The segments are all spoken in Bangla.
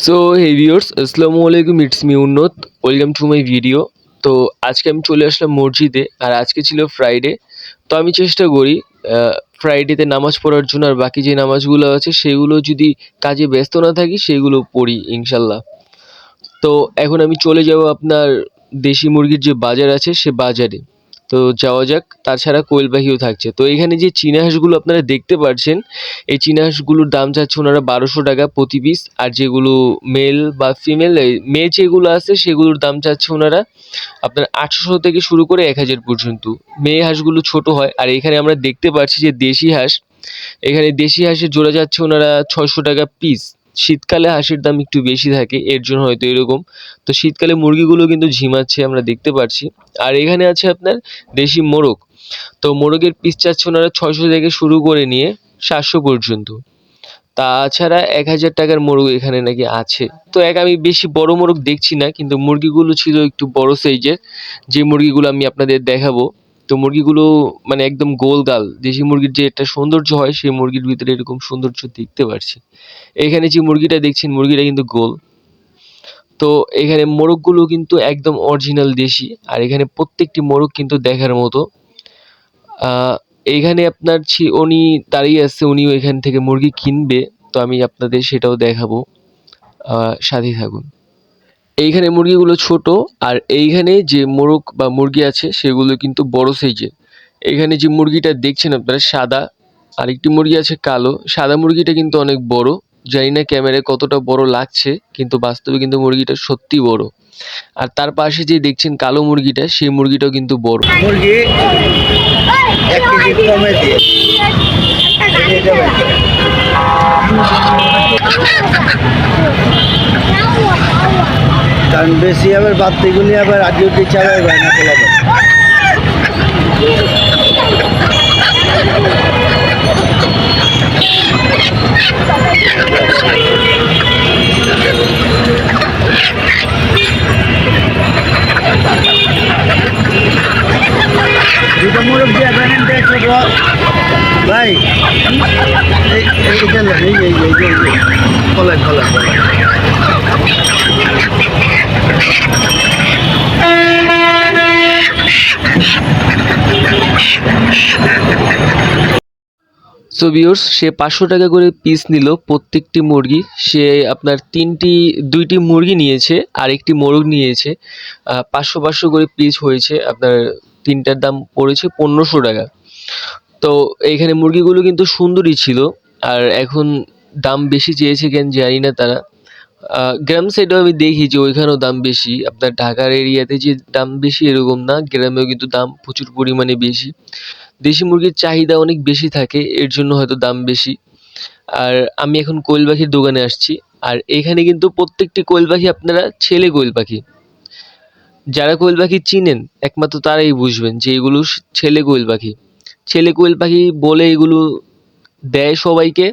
সো হে ভিউয়ার্স আসসালামু আলাইকুম it's me Unnat welcome to my video তো আজকে আমি চলে আসলাম মসজিদে, আর আজকে ছিল ফ্রাইডে তো আমি চেষ্টা করি ফ্রাইডেতে নামাজ পড়ার জন্য, আর বাকি যে নামাজগুলো আছে, সেগুলো যদি কাজে ব্যস্ত না থাকি, সেগুলো পড়ি, ইনশাল্লাহ। তো এখন আমি চলে যাব আপনার দেশি মুরগির যে বাজার আছে, সে বাজারে। তো যাওয়া যাক তাছাড়া কোয়েল পাখিও থাকছে। তো এখানে যে চীনা হাঁসগুলো আপনারা দেখতে পাচ্ছেন এই চীনা হাঁসগুলোর দাম চাচ্ছে ওনারা বারোশো টাকা প্রতি পিস আর যেগুলো মেল বা ফিমেল মেয়ে যেগুলো আছে সেগুলোর দাম চাচ্ছে ওনারা আপনার আটশোশো থেকে শুরু করে এক হাজার পর্যন্ত। মেয়ে হাঁসগুলো ছোট হয়, আর এখানে আমরা দেখতে পাচ্ছি যে দেশি হাঁস, এখানে দেশি হাঁসের জোড়া যাচ্ছে ওনারা ছয়শো টাকা পিস শীতকালে হাঁসের দাম একটু বেশি থাকে, এর জন্য হয়তো এরকম। তো শীতকালে মুরগিগুলো কিন্তু ঝিমাচ্ছে, আমরা দেখতে পাচ্ছি আর এখানে আছে আপনার দেশি মোরগ। তো মোরগের পিস চাচ্ছে ওনারা ছয়শো থেকে শুরু করে নিয়ে সাতশো পর্যন্ত। তাছাড়া এক হাজার টাকার মোরগ এখানে নাকি আছে। তো এক আমি বেশি বড় মোরগ দেখছি না, কিন্তু মুরগিগুলো ছিল একটু বড় সাইজের যে মুরগিগুলো আমি আপনাদের দেখাবো তো মুরগিগুলো মানে একদম গোল গাল। দেশি মুরগির যে একটা সৌন্দর্য হয়, সেই মুরগির ভিতরে এরকম সৌন্দর্য দেখতে পারছি। এখানে যে মুরগিটা দেখছেন, মুরগিটা কিন্তু গোল। তো এখানে মোরগগুলো কিন্তু একদম অরিজিনাল দেশি, আর এখানে প্রত্যেকটি মোরগ কিন্তু দেখার মতো। এইখানে আপনার ছি, উনি দাঁড়িয়ে আছে, উনিও এখান থেকে মুরগি কিনবে। তো আমি আপনাদের সেটাও দেখাবো। সাথেই থাকুন। এইখানে মুরগিগুলো ছোট আর এইখানে যে মোরগ বা মুরগি আছে সেগুলো কিন্তু বড় সাইজের এখানে যে মুরগিটা দেখছেন আপনারা সাদা আরেকটি মুরগি আছে কালো। সাদা মুরগিটা কিন্তু অনেক বড় জানি না ক্যামেরায় কতটা বড় লাগছে কিন্তু বাস্তবে কিন্তু মুরগিটা সত্যি বড়। আর তার পাশে যে দেখছেন কালো মুরগিটা সেই মুরগিটাও কিন্তু বড়। মুরগি এক কেজি কমে দিয়ে। এটা বের করে। কারণ বেশি আবার বাত্তিগুলি আবার আগে উঠে চালাই বায়না ফেলাবে দুটো দিয়ে। ভাই কলাই কলাই সো ভিউর্স সে পাঁচশো টাকা করে পিস নিল প্রত্যেকটি মুরগি। সে আপনার তিনটি, দুইটি মুরগি নিয়েছে আর একটি মোরগ নিয়েছে। পাঁচশো পাঁচশো করে পিস হয়েছে, আপনার তিনটার দাম পড়েছে পনেরোশো টাকা। তো এইখানে মুরগিগুলো কিন্তু সুন্দরই ছিল, আর এখন দাম বেশি চেয়েছে কেন জানি না তারা। গ্রাম সাইডেও আমি দেখি যে ওইখানেও দাম বেশি। আপনার ঢাকার এরিয়াতে যে দাম বেশি এরকম না, গ্রামেও কিন্তু দাম প্রচুর পরিমাণে বেশি। দেশি মুরগির চাহিদা অনেক বেশি থাকে, এর জন্য হয়তো দাম বেশি। আর আমি এখন কোয়েল পাখির দোকানে আসছি, আর এখানে কিন্তু প্রত্যেকটি কোয়েল পাখি আপনারা ছেলে কোয়েল পাখি যারা কোয়েল পাখি চিনেন, একমাত্র তারাই বুঝবেন যে এগুলো ছেলে কোয়েল পাখি ছেলে কোয়েল পাখি বলে এগুলো দেয় সবাইকে,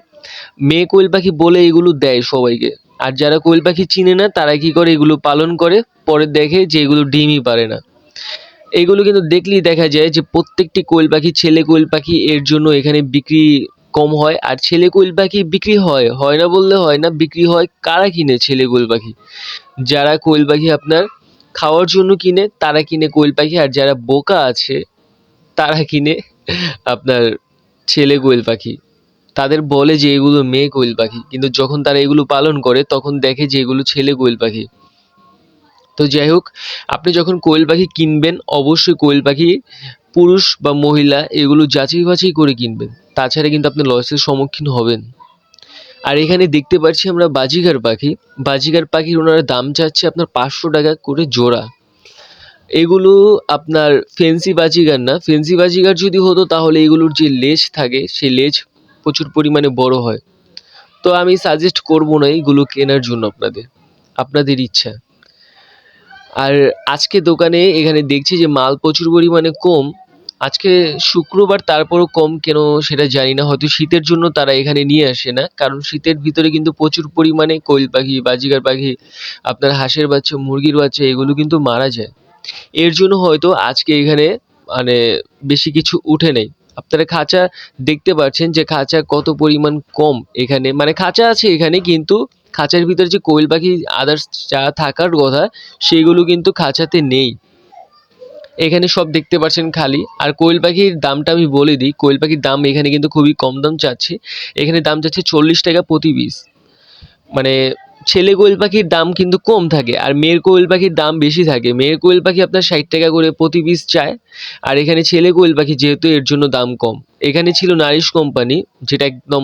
মেয়ে কোয়েল পাখি বলে এগুলো দেয় সবাইকে। আর যারা কোয়েল পাখি চিনে না, তারা কি করে এগুলো পালন করে? পরে দেখে যে এগুলো ডিমই পারে না। এগুলো কিন্তু দেখলেই দেখা যায় যে প্রত্যেকটি কোয়েল পাখি ছেলে কোয়েল পাখি এর জন্য এখানে বিক্রি কম হয়। আর ছেলে কোয়েল পাখি বিক্রি হয়? হয় না বললে হয় না। বিক্রি হয় কারা কিনে ছেলে কোয়েল পাখি? যারা কোয়েল পাখি আপনার খাওয়ার জন্য কিনে, তারা কিনে কোয়েল পাখি। আর যারা বোকা আছে, তারা কিনে আপনার ছেলে কোয়েল পাখি। তাদের বলে যে এগুলো মেয়ে কোয়েল পাখি। কিন্তু যখন তারা এগুলো পালন করে, তখন দেখে যে এগুলো ছেলে কোয়েল পাখি। তো যাই হোক, আপনি যখন কোয়েল পাখি কিনবেন, অবশ্যই কোয়েল পাখি, পুরুষ বা মহিলা, এগুলো যাচাই বাছাই করে কিনবেন। তাছাড়া কিন্তু আপনি লসের সম্মুখীন হবেন। আর এখানে দেখতে পাচ্ছি আমরা বাজিগার পাখি। বাজিগার পাখির ওনারা দাম চাচ্ছে আপনার পাঁচশো টাকা করে জোড়া। এগুলো আপনার ফেন্সি বাজিগার না। ফেন্সি বাজিগার যদি হতো, তাহলে এগুলোর যে লেজ থাকে, সেই লেজ প্রচুর পরিমাণে বড় হয়। তো আমি সাজেস্ট করব না এইগুলো কেনার জন্য আপনাদের আপনাদের ইচ্ছা। আর আজকে দোকানে এখানে দেখছি যে মাল প্রচুর পরিমাণে কম। আজকে শুক্রবার তারপরও কম কেন সেটা জানি না, হয়তো শীতের জন্য তারা এখানে নিয়ে আসে না। কারণ শীতের ভিতরে কিন্তু প্রচুর পরিমাণে কোয়েল পাখি, বাজিগার পাখি, আপনার হাঁসের বাচ্চা, মুরগির বাচ্চা, এগুলো কিন্তু মারা যায়। এর জন্য হয়তো আজকে এখানে মানে বেশি কিছু উঠে নেই। আপনারা খাঁচা দেখতে পাচ্ছেন যে খাঁচা কত পরিমাণ কম এখানে। মানে খাঁচা আছে এখানে, কিন্তু খাঁচার ভিতর যে কোয়েল পাখি আদার্স যা থাকার কথা, সেগুলো কিন্তু খাঁচাতে নেই। এখানে সব দেখতে পাচ্ছেন খালি। আর কোয়েল পাখির দামটা আমি বলে দিই, কোয়েল পাখির দাম এখানে কিন্তু খুবই কম দাম চাচ্ছে। এখানে দাম চাচ্ছে চল্লিশ টাকা প্রতি পিস মানে ছেলে কোয়েল পাখির দাম কিন্তু কম থাকে, আর মেয়ের কোয়েল পাখির দাম বেশি থাকে। মেয়ের কোয়েল পাখি আপনার ষাট টাকা করে প্রতি পিস চায়, আর এখানে ছেলে কোয়েল পাখি যেহেতু এর জন্য দাম কম। এখানে ছিল নারিশ কোম্পানি, যেটা একদম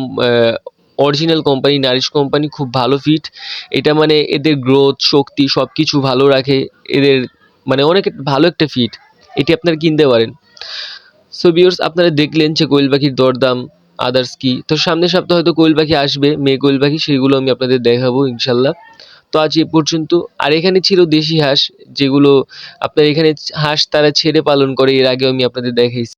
অরিজিনাল কোম্পানি, নারিশ কোম্পানি, খুব ভালো ফিট এটা মানে এদের গ্রোথ শক্তি সব কিছু ভালো রাখে, এদের মানে অনেক ভালো একটা ফিট এটি আপনারা কিনতে পারেন। সো বিয়ার্স আপনারা দেখলেন যে কোয়েল পাখির দরদাম আদার্স কি? তো সামনের সপ্তাহে হয়তো কোয়েল পাখি আসবে, মেয়ে কোয়েল পাখি, সেগুলো আমি আপনাদের দেখাবো ইনশাল্লাহ। তো আজ এ পর্যন্ত, আর এখানে ছিল দেশি হাঁস, যেগুলো আপনার এখানে হাঁস তারা ছেড়ে পালন করে, এর আগেও আমি আপনাদের দেখাইছি।